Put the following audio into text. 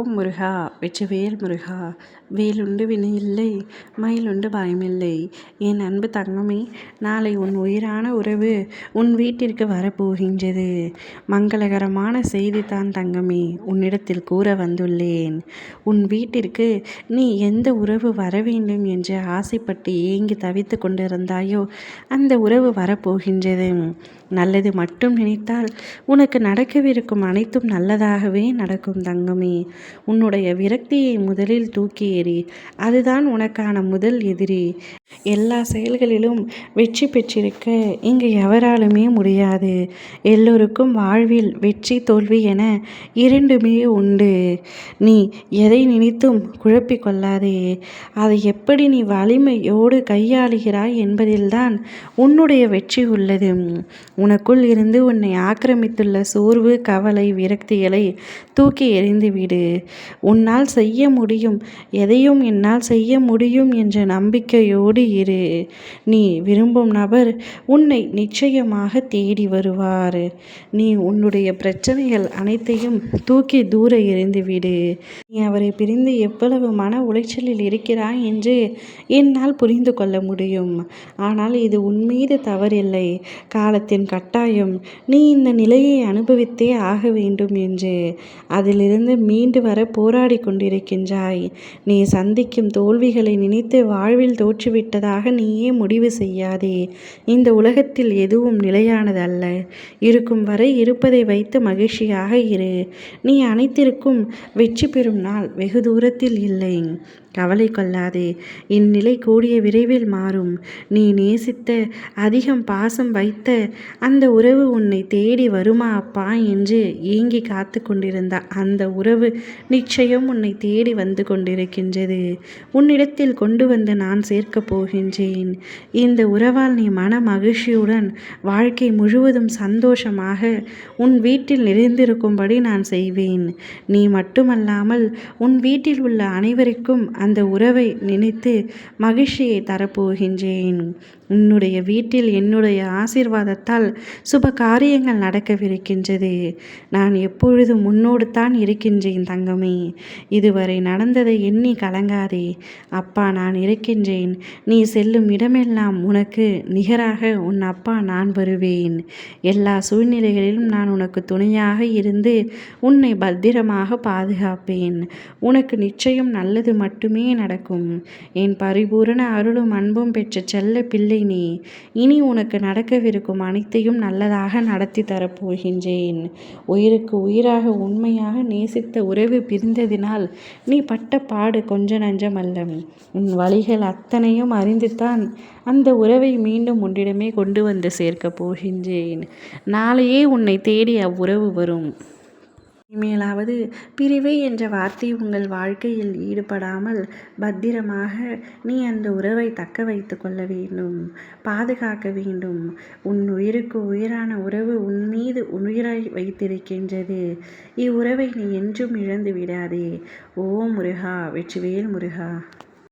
ஓம் முருகா வெற்றிவேல் முருகா வேலுண்டு வினையில்லை மயிலுண்டு பயமில்லை. என் அன்பு தங்கமே நாளை உன் உயிரான உறவு உன் வீட்டிற்கு வரப்போகின்றது. மங்களகரமான செய்தி தான் தங்கமே உன்னிடத்தில் கூற வந்துள்ளேன். உன் வீட்டிற்கு நீ எந்த உறவு வர வேண்டும் என்று ஆசைப்பட்டு ஏங்கி தவித்து கொண்டிருந்தாயோ அந்த உறவு வரப்போகின்றது. நல்லது மட்டும் நினைத்தால் உனக்கு நடக்கவிருக்கும் அனைத்தும் நல்லதாகவே நடக்கும் தங்கமே. உன்னுடைய விரக்தியை முதலில் தூக்கி எறி அதுதான் உனக்கான முதல் எதிரி. எல்லா செயல்களிலும் வெற்றி பெற்றிருக்க இங்கு எவராலுமே முடியாது. எல்லோருக்கும் வாழ்வில் வெற்றி தோல்வி என இரண்டுமே உண்டு. நீ எதை நினைத்தும் குழப்பிக் கொள்ளாதே. அதை எப்படி நீ வலிமையோடு கையாளுகிறாய் என்பதில்தான் உன்னுடைய வெற்றி உள்ளது. உனக்குள் இருந்து உன்னை ஆக்கிரமித்துள்ள சோர்வு கவலை விரக்திகளை தூக்கி எறிந்துவிடு. உன்னால் செய்ய முடியும். எதையும் என்னால் செய்ய முடியும் என்ற நம்பிக்கையோடு இரு. நீ விரும்பும் நபர் உன்னை நிச்சயமாக தேடி வருவார். நீ உன்னுடைய பிரச்சனைகள் அனைத்தையும் தூக்கி தூர எறிந்துவிடு நீ அவரை பிரிந்து எவ்வளவு மன உளைச்சலில் இருக்கிறாய் என்று என்னால் புரிந்து கொள்ள முடியும். ஆனால் இது உன் மீது தவறில்லை. காலத்தின் கட்டாயம் நீ இந்த நிலையை அனுபவித்தே ஆக வேண்டும் என்று. அதிலிருந்து மீண்டு வர போராடி கொண்டிருக்கின்றாய். நீ சந்திக்கும் தோல்விகளை நினைத்து வாழ்வில் தோற்றுவிட்டதாக நீயே முடிவு செய்யாதே. இந்த உலகத்தில் எதுவும் நிலையானது அல்ல இருக்கும் வரை இருப்பதை வைத்து மகிழ்ச்சியாக இரு. நீ அனைத்திற்கும் வெற்றி பெறும் நாள் வெகு தூரத்தில் இல்லை. கவலை கொள்ளாதே. இந்நிலை கூடிய விரைவில் மாறும். நீ நேசித்த அதிகம் பாசம் வைத்த அந்த உறவு உன்னை தேடி வருமா அப்பா என்று ஏங்கி காத்து கொண்டிருந்த அந்த உறவு நிச்சயம் உன்னை தேடி வந்து கொண்டிருக்கின்றது. உன்னிடத்தில் கொண்டு வந்து நான் சேர்க்கப் போகின்றேன். இந்த உறவால் நீ மன மகிழ்ச்சியுடன் வாழ்க்கை முழுவதும் சந்தோஷமாக உன் வீட்டில் நிறைந்திருக்கும்படி நான் செய்வேன். நீ மட்டுமல்லாமல் உன் வீட்டில் உள்ள அனைவருக்கும் அந்த உறவை நினைத்து மகிழ்ச்சியை தரப்போகின்றேன். உன்னுடைய வீட்டில் என்னுடைய ஆசீர்வாதத்தால் சுப காரியங்கள் நடக்கவிருக்கின்றது. நான் எப்பொழுதும் முன்னோடு தான் இருக்கின்றேன் தங்கமே இதுவரை நடந்ததை எண்ணி கலங்காதே. அப்பா நான் இருக்கின்றேன். நீ செல்லும் இடமெல்லாம் உனக்கு நிகராக உன் அப்பா நான் வருவேன். எல்லா சூழ்நிலைகளிலும் நான் உனக்கு துணையாக இருந்து உன்னை பத்திரமாக பாதுகாப்பேன். உனக்கு நிச்சயம் நல்லது மட்டுமே நடக்கும். என் பரிபூரண அருளும் அன்பும் பெற்ற செல்ல பிள்ளை நீ. இனி உனக்கு நடக்கவிருக்கும் அனைத்தையும் நல்லதாக நடத்தி தரப்போகின்றேன். உயிருக்கு உயிராக உண்மையாக நேசித்த உறவு பிரிந்ததினால் நீ பட்ட பாடு கொஞ்ச நஞ்சம் அல்ல உன் வழிகள் அத்தனையும் அறிந்துத்தான் அந்த உறவை மீண்டும் உன்னிடமே கொண்டு வந்து சேர்க்கப் போகின்றேன். நாளையே உன்னை தேடி அவ்வுறவு வரும். இனிமேலாவது பிரிவு என்ற வார்த்தை உங்கள் வாழ்க்கையில் ஈடுபடாமல் பத்திரமாக நீ அந்த உறவை தக்க வைத்து கொள்ள வேண்டும் பாதுகாக்க வேண்டும். உன் உயிருக்கு உயிரான உறவு உன் மீது உயிராய் வைத்திருக்கின்றது. இவ்வுறவை நீ என்றும் இழந்து விடாதே ஓ முருகா வெற்றிவேல் முருகா.